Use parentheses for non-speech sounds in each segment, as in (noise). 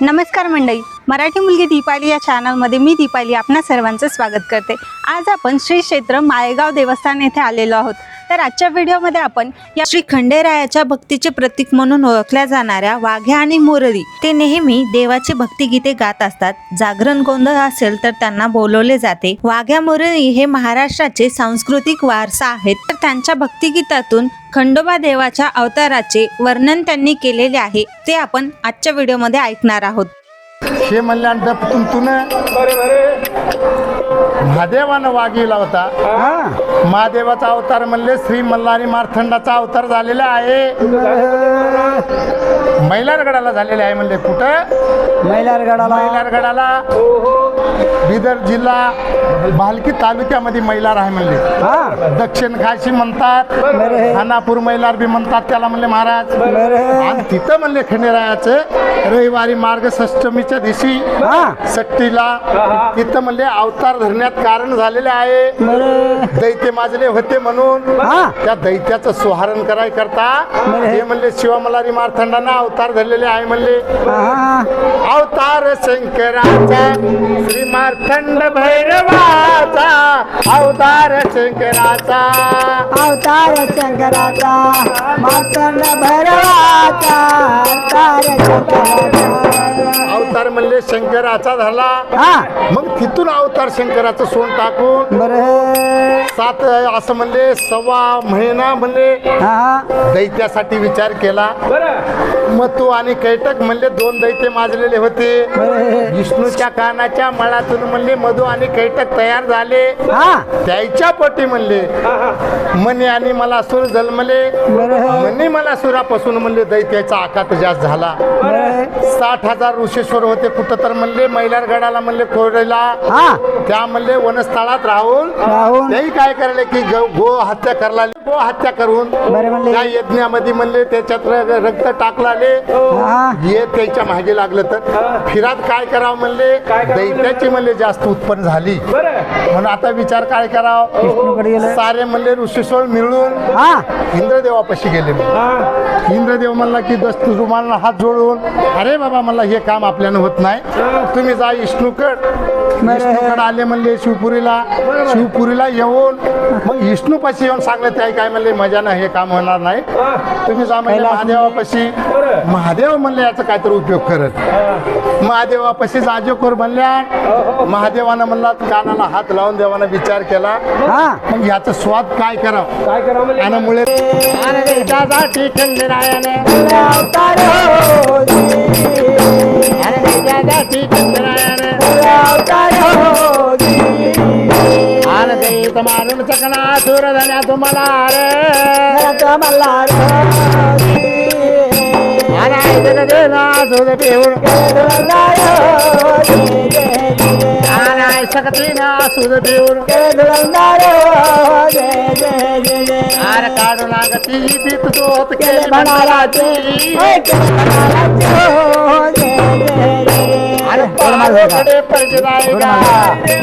नमस्कार मंडळी मराठी मुलगी दीपाली या चॅनलमध्ये मी दीपाली आपणा सर्वांचं स्वागत करते. आज आपण श्री क्षेत्र माळेगाव देवस्थान येथे आलेलो आहोत. तर आजच्या व्हिडिओमध्ये आपण या श्री खंडेरायाच्या भक्तीचे प्रतीक म्हणून ओळखल्या जाणाऱ्या वाघ्या आणि मुरळी. ते नेहमी देवाची भक्तिगीते गात असतात. जागरण गोंधळ असेल तर त्यांना बोलवले जाते. वाघ्या मुरळी हे महाराष्ट्राचे सांस्कृतिक वारसा आहेत. तर त्यांच्या भक्तिगीतातून खंडोबा देवाच्या अवताराचे वर्णन त्यांनी केलेले आहे. ते आपण आजच्या व्हिडिओमध्ये ऐकणार आहोत. हे म्हणल्यानंतर तुमतून महादेवानं वागिला होता. महादेवाचा अवतार म्हणले श्री मल्हारी मारथंडाचा अवतार झालेला आहे. (laughs) मैलारगडाला झालेले आहे म्हणले कुठं? मैलारगडाला. मैलारगडाला. बिदर जिल्हा भालकी तालुक्यामध्ये मैलार आहे म्हणले. हा. दक्षिण काशी म्हणतात. खानापूर मैलार बी म्हणतात त्याला म्हणले महाराज. आणि तिथं म्हणले खंडेरायाचं रविवारी मार्ग सष्टमीच्या दिवशी हा. सट्टीला तिथं म्हणले अवतार धरण्यात कारण झालेले आहे. दैत्य माजले होते म्हणून हा. त्या दैत्याचं सुहारण कराय करता. हे म्हणले शिवमलारी मारथंडांना अवतार धरलेले आहे म्हणले. अवतार शंकराचा श्री मारथंड भैरवाचा अवतार शंकराचा. अवतार शंकराचा मातंड भैरवाचा. शंकराचा झाला. हा. मग तिथून अवतार शंकराचं सोन टाकून बरं. सात असं म्हणले सव्वा महिना म्हणले हा दैत्यासाठी विचार केला. मथू आणि कैटक म्हणले दोन दैत्य माजलेले होते. बरं. विष्णूच्या कानाच्या मळातून म्हणले मधु आणि कैटक तयार झाले. हा. त्याच्या पोटी म्हणले. मनी आणि मला सूर जन्मले. बरं. मनी मला सुरापासून म्हणले दैत्याचा आकात जास्त झाला. बरं. साठ हजार ऋषेश्वर होते कुठं तर म्हणले मैलारगडाला म्हणले कोरडेला हा. त्या म्हणले वनस्थळात राहून. राहून. तेही काय करले की गो गो हत्या करला गो हत्या करून बरं म्हणले. त्या यज्ञामध्ये म्हणले त्याच्यात र- रक्त टाकलाले. हा. ये त्याच्यामागे लागलं तर. फिरात काय करावं म्हणले? दैत्याची म्हणले जास्त उत्पन्न झाली. म्हणून आता विचार काय करावं? विष्णूकडे गेलं. सारे म्हणले ऋषीश्वर मिळून हा. इंद्रदेवापाशी गेले इंद्रदेव म्हणला की दस्त रुमाला हात जोडून. अरे बाबा मला हे काम आपल्यानं होत नाही. तुम्ही जा विष्णूकड विष्णूकड आले म्हणले शिवपुरीला. शिवपुरीला येऊन. मग विष्णूपाशी येऊन सांगले त्या काय म्हणले मजानं हे काम होणार नाही. तुम्ही जा म्हणले महादेवापाशी. महादेव म्हणले याचा काहीतरी उपयोग करत. महादेवापाशी जाजेकोर म्हणल्या महादेवानं म्हणला कानाला हात लावून देवानं विचार केला. हा. मग याचा स्वाद काय करावं? काय करावं आणि मुळे खंडरायाने. हो त्यासाठी खंडरायाने अवतार हो जी. आणि दैत अरे पारोकडे पैसे जायगा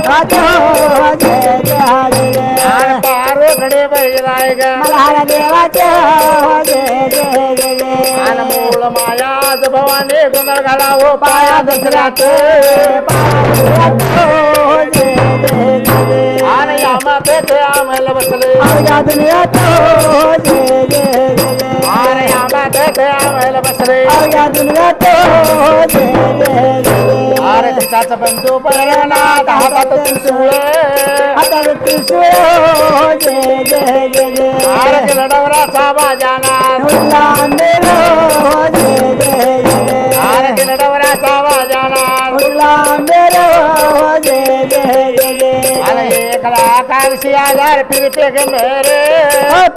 राजे हो जय जय जय जय. अरे पारोकडे पैसे जायगा मल्हार देवाचे हो जय जय भवाने पाया दसऱ्यात आणि आम्हाला बसले आणि आम्हाला बसले अरे त्याचा बंधू परिणामात हातात त्रिशूळ अरे लढवराचा बाजाना अरे लढवराचा बाजाना अरे एक लाख ऐंशी हजार फिरते ग मेरे अरे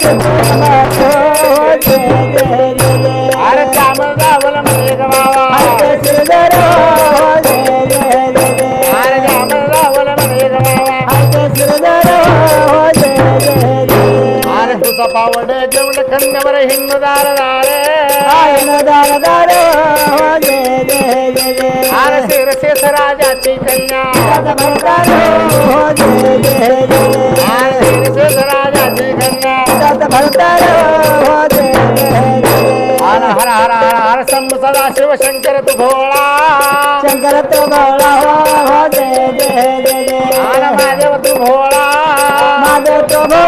దండవర హిన్ను దారదారే హిన్ను దారదారో జయ జయ హర హర హర హర హర సదా శివ శంకర భోళా శంకర భోళా భోళా మాధవ భోళా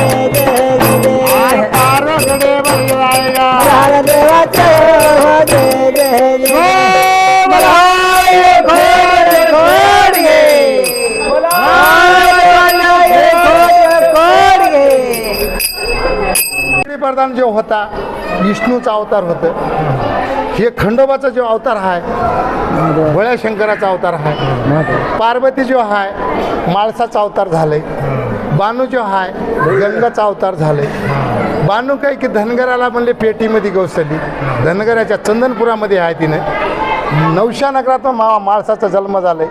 भगवान जो होता विष्णूचा अवतार होतं. हे खंडोबाचा जो अवतार आहे भोळ्या शंकराचा अवतार आहे पार्वती जो आहे माळसाचा अवतार झाले बानू जो आहे गंगाचा अवतार झाले बानू काय की धनगराला म्हणले पेटीमध्ये गौसली धनगराच्या चंदनपुरामध्ये आहे तिनं. नवशा नगरात मा माळसाचा जन्म झाले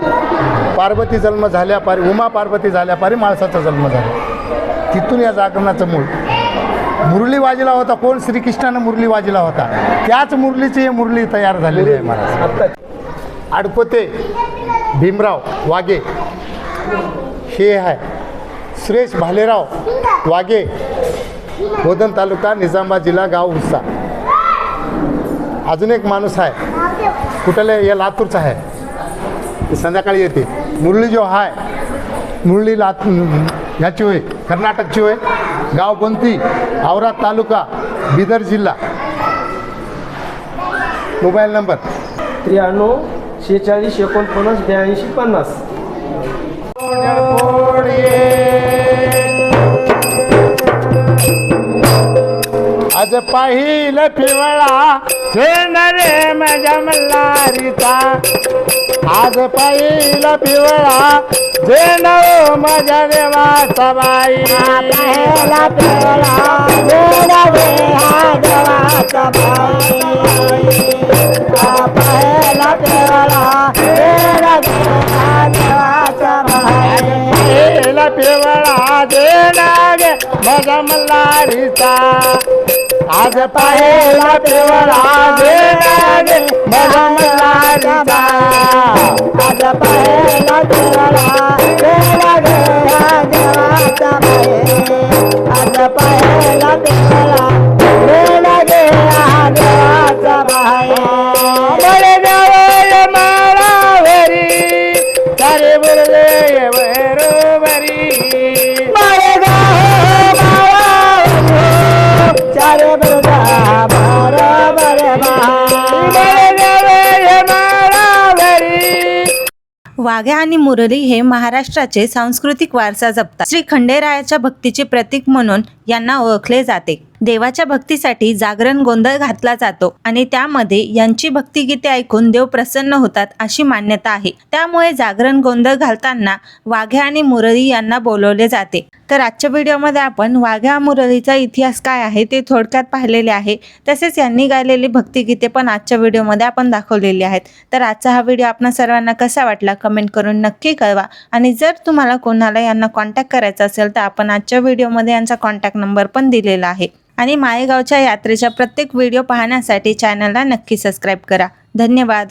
पार्वती जन्म झाल्या पारी उमा पार्वती झाल्या पारी माळसाचा जन्म झाला. तिथून या जागरणाचं मूळ. मुरली वाजला होता. कोण? श्रीकृष्णानं मुरली वाजला होता. त्याच मुरलीची ही मुरली तयार झालेली आहे महाराज. आडपते भीमराव वागे. हे आहे सुरेश भालेराव वागे गोदन तालुका निजामाबाद जिल्हा गाव उस्सा अजून एक माणूस आहे. कुठले या लातूरचा आहे. संध्याकाळी येते. मुरली जो आहे मुरली लात ह्याची होय कर्नाटकची होय. गाव कोणती? औराद तालुका बिदर जिल्हा. Mobile number. त्र्याण्णव शेहेचाळीस एकोणपन्नास ब्याऐंशी पन्नास. आज पाहिलं पिवळा झेंड रे माझ्या मल्हारीचा. आज पाहिलं पिवळा माझ्या देवाचा बाई पहिला पिवळा गोडा रे हा देवाचा बाई हा पहिला पिवळा हा देवाचा बाई मल्हारीचा. आज पाहिला पिवळा आज पिवळा वाघ्या आणि मुरली हे महाराष्ट्राचे सांस्कृतिक वारसा जपतात. श्री खंडेरायाच्या भक्तीचे प्रतीक म्हणून यांना ओळखले जाते. देवाच्या भक्तीसाठी जागरण गोंधळ घातला जातो आणि त्यामध्ये यांची भक्तिगीते ऐकून देव प्रसन्न होतात अशी मान्यता आहे. त्यामुळे जागरण गोंधळ घालताना वाघ्या आणि मुरळी यांना बोलवले जाते. तर आजच्या व्हिडिओमध्ये आपण वाघ्या मुरळीचा इतिहास काय आहे ते थोडक्यात पाहिलेले आहे. तसेच यांनी गायलेली भक्तिगीते पण आजच्या व्हिडिओमध्ये आपण दाखवलेली आहेत. तर आजचा हा व्हिडिओ आपणा सर्वांना कसा वाटला कमेंट करून नक्की कळवा. आणि जर तुम्हाला कोणाला यांना कॉन्टॅक्ट करायचा असेल तर आपण आजच्या व्हिडिओमध्ये यांचा कॉन्टॅक्ट नंबर पण दिलेला आहे. आणि माळेगावच्या यात्रेच्या प्रत्येक व्हिडिओ पाहण्यासाठी चॅनलला नक्की सबस्क्राईब करा. धन्यवाद.